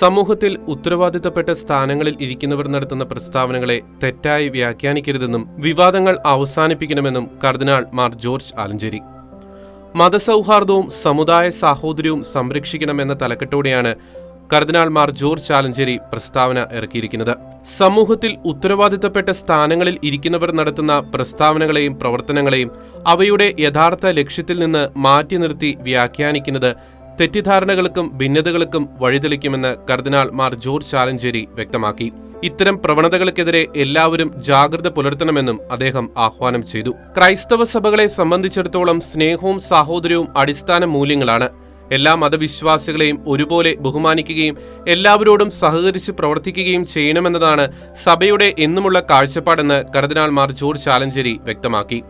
സമൂഹത്തിൽ ഉത്തരവാദിത്തപ്പെട്ട സ്ഥാനങ്ങളിൽ ഇരിക്കുന്നവർ നടത്തുന്ന പ്രസ്താവനകളെ തെറ്റായി വ്യാഖ്യാനിക്കരുതെന്നും വിവാദങ്ങൾ അവസാനിപ്പിക്കണമെന്നും കർദിനാൾ മാർ ജോർജ് ആലഞ്ചേരി. മതസൗഹാർദ്ദവും സമുദായ സാഹോദര്യവും സംരക്ഷിക്കണമെന്ന തലക്കെട്ടോടെയാണ് കർദിനാൾ മാർ ജോർജ് ആലഞ്ചേരി പ്രസ്താവന ഇറക്കിയിരിക്കുന്നത്. സമൂഹത്തിൽ ഉത്തരവാദിത്തപ്പെട്ട സ്ഥാനങ്ങളിൽ ഇരിക്കുന്നവർ നടത്തുന്ന പ്രസ്താവനകളെയും പ്രവർത്തനങ്ങളെയും അവയുടെ യഥാർത്ഥ ലക്ഷ്യത്തിൽ നിന്ന് മാറ്റി നിർത്തി വ്യാഖ്യാനിക്കുന്നത് തെറ്റിദ്ധാരണകൾക്കും ഭിന്നതകൾക്കും വഴിതെളിക്കുമെന്ന് കർദിനാൾ മാർ ജോർജ് ചാലഞ്ചേരി വ്യക്തമാക്കി. ഇത്തരം പ്രവണതകൾക്കെതിരെ എല്ലാവരും ജാഗ്രത പുലർത്തണമെന്നും അദ്ദേഹം ആഹ്വാനം ചെയ്തു. ക്രൈസ്തവ സഭകളെ സംബന്ധിച്ചിടത്തോളം സ്നേഹവും സാഹോദര്യവും അടിസ്ഥാന മൂല്യങ്ങളാണ്. എല്ലാ മതവിശ്വാസികളെയും ഒരുപോലെ ബഹുമാനിക്കുകയും എല്ലാവരോടും സഹകരിച്ച് പ്രവർത്തിക്കുകയും ചെയ്യണമെന്നതാണ് സഭയുടെ എന്നുമുള്ള കാഴ്ചപ്പാടെന്ന് കർദിനാൾ മാർ ജോർജ് ചാലഞ്ചേരി വ്യക്തമാക്കി.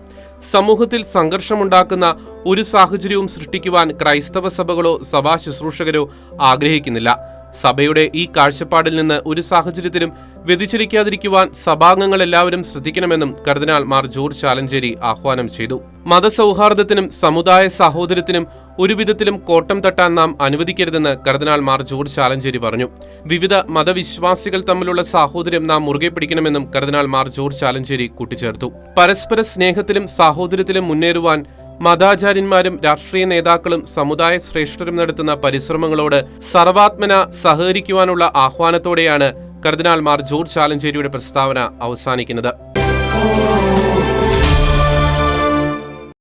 സമൂഹത്തിൽ സംഘർഷമുണ്ടാക്കുന്ന ഒരു സാഹചര്യവും സൃഷ്ടിക്കുവാൻ ക്രൈസ്തവ സഭകളോ സഭാ ശുശ്രൂഷകരോ ആഗ്രഹിക്കുന്നില്ല. സഭയുടെ ഈ കാഴ്ചപ്പാടിൽ നിന്ന് ഒരു സാഹചര്യത്തിലും വ്യതിചലിക്കാതിരിക്കുവാൻ സഭാംഗങ്ങൾ എല്ലാവരും ശ്രദ്ധിക്കണമെന്നും കർദിനാൾ മാർ ജോർജ് ചാലഞ്ചേരി ആഹ്വാനം ചെയ്തു. മതസൗഹാർദ്ദത്തിനും സമുദായ സഹോദരത്തിനും ഒരുവിധത്തിലും കോട്ടം തട്ടാൻ നാം അനുവദിക്കരുതെന്ന് കർദിനാൾ മാർ ജോർജ് ചാലഞ്ചേരി പറഞ്ഞു. വിവിധ മതവിശ്വാസികൾ തമ്മിലുള്ള സാഹോദര്യം നാം മുറുകെ പിടിക്കണമെന്നും കർദിനാൾ മാർ ജോർജ് ചാലഞ്ചേരി കൂട്ടിച്ചേർത്തു. പരസ്പര സ്നേഹത്തിലും സാഹോദര്യത്തിലും മുന്നേറുവാൻ മതാചാര്യന്മാരും രാഷ്ട്രീയ നേതാക്കളും സമുദായ ശ്രേഷ്ഠരും നടത്തുന്ന പരിശ്രമങ്ങളോട് സർവാത്മന സഹകരിക്കുവാനുള്ള ആഹ്വാനത്തോടെയാണ് കർദിനാൾമാർ ജോർജ് ആലഞ്ചേരിയുടെ പ്രസ്താവന അവസാനിക്കുന്നത്.